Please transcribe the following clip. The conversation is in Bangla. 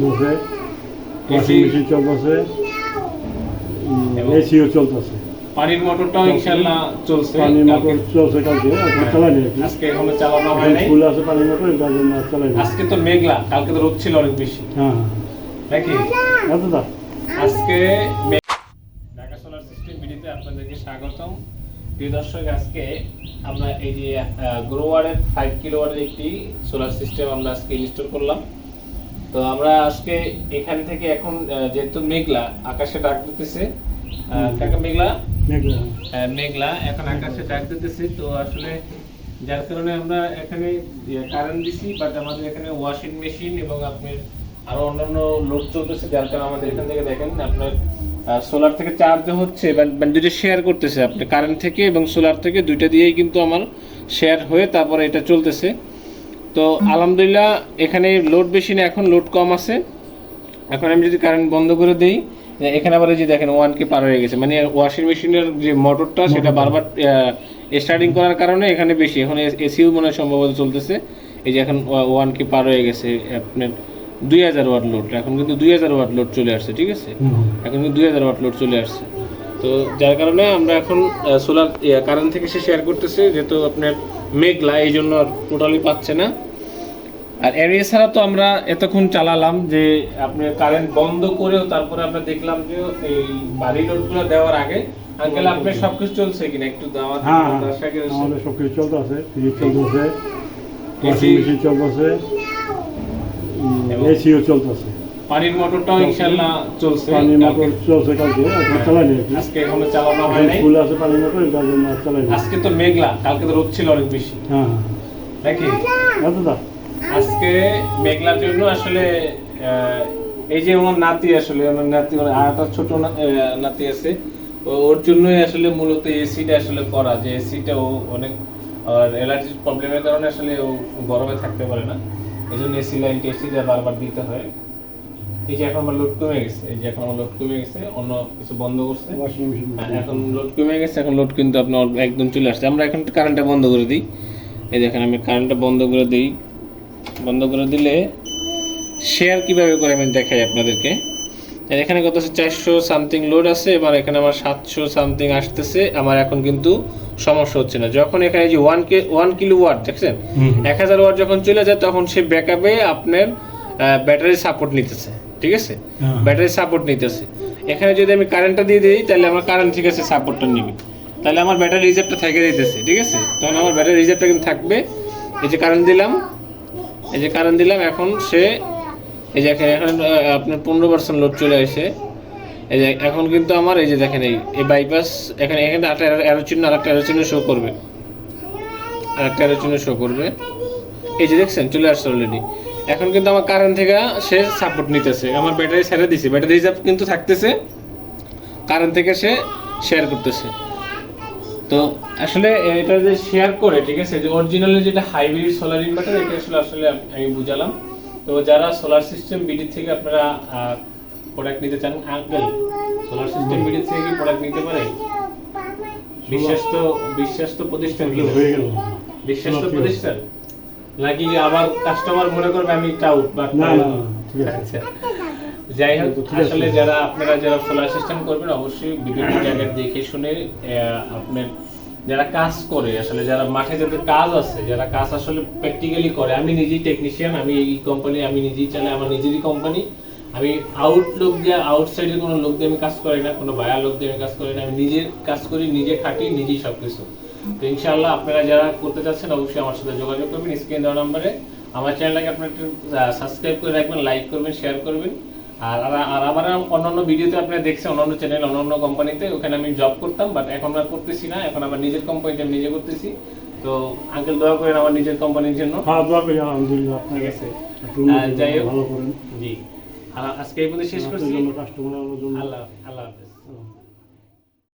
চলতেছে ওয়াশিং মেশিন চলতেছে এসিও চলতেছে। পানির মোটরটাও ইনশাল্লাহ চলছে পানির মোটর চলছে কালকে এখন চালাইনি আর আজকে এখনও চালানো হয় নাই। ফুল আছে পানির মোটর জন্য আর চালাইনি আজকে তো মেঘলা কালকে তো রোদ ছিল অনেক বেশি। হ্যাঁ। নাকি? আচ্ছা আজকে ঢাকা সোলার সিস্টেম ভিডিওতে আপনাদেরকে স্বাগতম। প্রিয় দর্শক আজকে আমরা এই যে গ্রোয়ারের ফাইভ কিলোওয়াটের একটি সোলার সিস্টেম আমরা আজকে ইনস্টল করলাম। তো আমরা আজকে এখান থেকে এখন যেহেতু মেঘলা আকাশে ডাক দিতেছে। কাকা মেঘলা? মেঘলা। মেঘলা এখন আকাশে ডাক দিতেছে। তো আসলে যার কারণে আমরা এখানে কারেন্ট দিছি বাট আমাদের এখানে ওয়াশিং মেশিন এবং আপনার আরও অন্যান্য লোড চলতেছে যার কারণে আমাদের এখান থেকে দেখেন আপনার সোলার থেকে চার্জ হচ্ছে মানে দুইটা শেয়ার করতেছে আপনি কারেন্ট থেকে এবং সোলার থেকে দুইটা দিয়েই কিন্তু আমার শেয়ার হয়ে তারপরে এটা চলতেছে। তো আলহামদুলিল্লাহ এখানে লোড বেশি না এখন লোড কম আছে। এখন আমি যদি কারেন্ট বন্ধ করে দেই এখানে আবার যে দেখেন ওয়ান কে পার হয়ে গেছে। মানে ওয়াশিং মেশিনের যে মোটরটা সেটা বারবার স্টার্টিং করার কারণে এখানে বেশি। এখন এসিও মনে হয় সম্ভবত চলতেছে। এই যে এখন ওয়ান কে পার হয়ে গেছে আপনার দুই হাজার ওয়াট লোড এখন কিন্তু দুই হাজার ওয়াট লোড চলে আসছে ঠিক আছে? এখন কিন্তু দুই হাজার ওয়াট লোড চলে আসছে। তো যার কারণে আমরা এখন সোলার কারেন্ট থেকে সে শেয়ার করতেছে যেহেতু আপনার মেঘলা এই জন্য আর টোটালি পাচ্ছে না। আর এর এছাড়া তো আমরা এতক্ষণ চালালাম যে আপনি কারেন্ট বন্ধ করেও তারপরে আমরা দেখলাম যে এই বাড়ি লোডগুলো দেওয়ার আগে আঙ্কেল আপনার সবকিছু চলছে কিনা? একটু দাওয়াত হ্যাঁ আমাদের সব কিছু চলতেছে ফ্রিজ চলতেছে ওয়াশিং মেশিন চলতেছে এসিও চলতেছে। পানির মোটরটাও ইনশাল্লাহ চলছে পানির মোটর চলছে কালকে এখন চালাইনি আর আজকে এখনও চালানো হয় নাই। ফুল আছে পানির মোটর জন্য আর চালাইনি আজকে তো মেঘলা কালকে তো রোদ ছিল অনেক বেশি। হ্যাঁ। নাকি আচ্ছা আজকে মেঘলার জন্য আসলে এই যে ওনার নাতি আসলে আমার নাতি ওর আর একটা ছোট নাতি আছে ওর জন্যই আসলে মূলত এসিটা আসলে করা যে এসিটা ও অনেক অ্যালার্জির প্রবলেমের কারণে আসলে ও গরমে থাকতে পারে না। এই জন্য এসি লাইন এসিটা বারবার দিতে হয়। এই যে এখন আমার লোড কমে গেছে এই যে এখন আমার লোড কমে গেছে অন্য কিছু বন্ধ করছে। হ্যাঁ, এখন লোড কমে গেছে এখন লোড কিন্তু আপনার একদম চলে আসছে। আমরা এখন কারেন্টটা বন্ধ করে দিই। এই দেখেন আমি কারেন্টটা বন্ধ করে দিই। বন্ধ করে দিলে শেয়ার কীভাবে করে আমি দেখাই আপনাদেরকে। এখানে কত আছে? চারশো সামথিং লোড আছে এবার এখানে আমার সাতশো সামথিং আসতেছে। আমার এখন কিন্তু সমস্যা হচ্ছে না। যখন এখানে যে one K one kilowatt দেখছেন। এক হাজার ওয়াট যখন চলে যায় তখন সে ব্যাকআপে আপনার ব্যাটারি সাপোর্ট নিতেছে। ঠিক আছে। ব্যাটারি সাপোর্ট নিতেছে। এখানে যদি আমি কারেন্টটা দিয়ে দিই তাহলে আমার কারেন্ট ঠিক আছে সাপোর্টটা নিবে। তাহলে আমার ব্যাটারি রিজার্ভটা থেকে দিতেছে ঠিক আছে? তখন আমার ব্যাটারি রিজার্ভটা কিন্তু থাকবে। এই যে কারেন্ট দিলাম এই যে কারেন্ট দিলাম এখন সে এই যে এখন আপনার পনেরো পার্সেন্ট লোড চলে আসে। এই যে এখন কিন্তু আমার এই যে দেখেন এই এই বাইপাস এখানে এখানে একটা অ্যারো চিহ্ন আর একটা অ্যারো চিহ্ন শো করবে। আর একটা অ্যারো চিহ্ন শো করবে। এই যে দেখছেন চলে আসছে অলরেডি এখন কিন্তু আমার কারেন্ট থেকে সে সাপোর্ট নিতেছে। আমার ব্যাটারি ছেড়ে দিছে। ব্যাটারি রিজার্ভ কিন্তু থাকতেছে। কারেন্ট থেকে সে শেয়ার করতেছে। তো আসলে এটা যে শেয়ার করে ঠিক আছে যে অরিজিনালি যেটা হাইব্রিড সোলার ইনভার্টার এটা আসলে আসলে আমি বুঝালাম। তো যারা সোলার সিস্টেম বিডি থেকে আপনারা প্রোডাক্ট নিতে চান আঙ্কেল সোলার সিস্টেম বিডি থেকে কি প্রোডাক্ট নিতে পারে? বিশ্বাস্ত বিশ্বাস্ত প্রতিষ্ঠান হয়ে গেল। বিশ্বাস্ত প্রতিষ্ঠান? নাকি আবার কাস্টমার মনে করবে আমি টাউট বা না, ঠিক আছে। আচ্ছা। যাই হোক। আসলে যারা আপনারা যারা সোলার সিস্টেম করবেন অবশ্যই বিভিন্ন জায়গায় দেখে শুনে আপনার যারা কাজ করে আসলে যারা মাঠে যাদের কাজ আছে যারা কাজ আসলে প্র্যাকটিক্যালি করে আমি নিজেই টেকনিশিয়ান আমি এই কোম্পানি আমি নিজেই চালাই আমার নিজেরই কোম্পানি আমি আউট লোক দিয়ে আউটসাইডে কোনো লোক দিয়ে আমি কাজ করি না কোনো বায়া লোক দিয়ে আমি কাজ করি না। আমি নিজে কাজ করি নিজে খাটি নিজেই সব কিছু তো ইনশাআল্লাহ আপনারা যারা করতে চাচ্ছেন অবশ্যই আমার সাথে যোগাযোগ করবেন স্ক্রিন দেওয়া নাম্বারে। আমার চ্যানেলটাকে আপনারা একটু সাবস্ক্রাইব করে রাখবেন লাইক করবেন শেয়ার করবেন। আর আর- আমার অন্যান্য ভিডিওতে আপনারা দেখছেন অন্যান্য চ্যানেল অন্যান্য কোম্পানিতে ওখানে আমি জব করতাম বাট এখন আর করতেছি না। এখন আমার নিজের কোম্পানিতে আমি নিজে করতেছি। তো আঙ্কেল দোয়া করেন আমার নিজের কোম্পানির জন্য। হ্যাঁ দোয়া করি আলহামদুলিল্লাহ ঠিক আপনাকে আছে যাই হোক। ভালো করেন। জি। আজকে এই পর্যন্ত শেষ করছি। আল্লাহ আল্লাহ হাফেজ।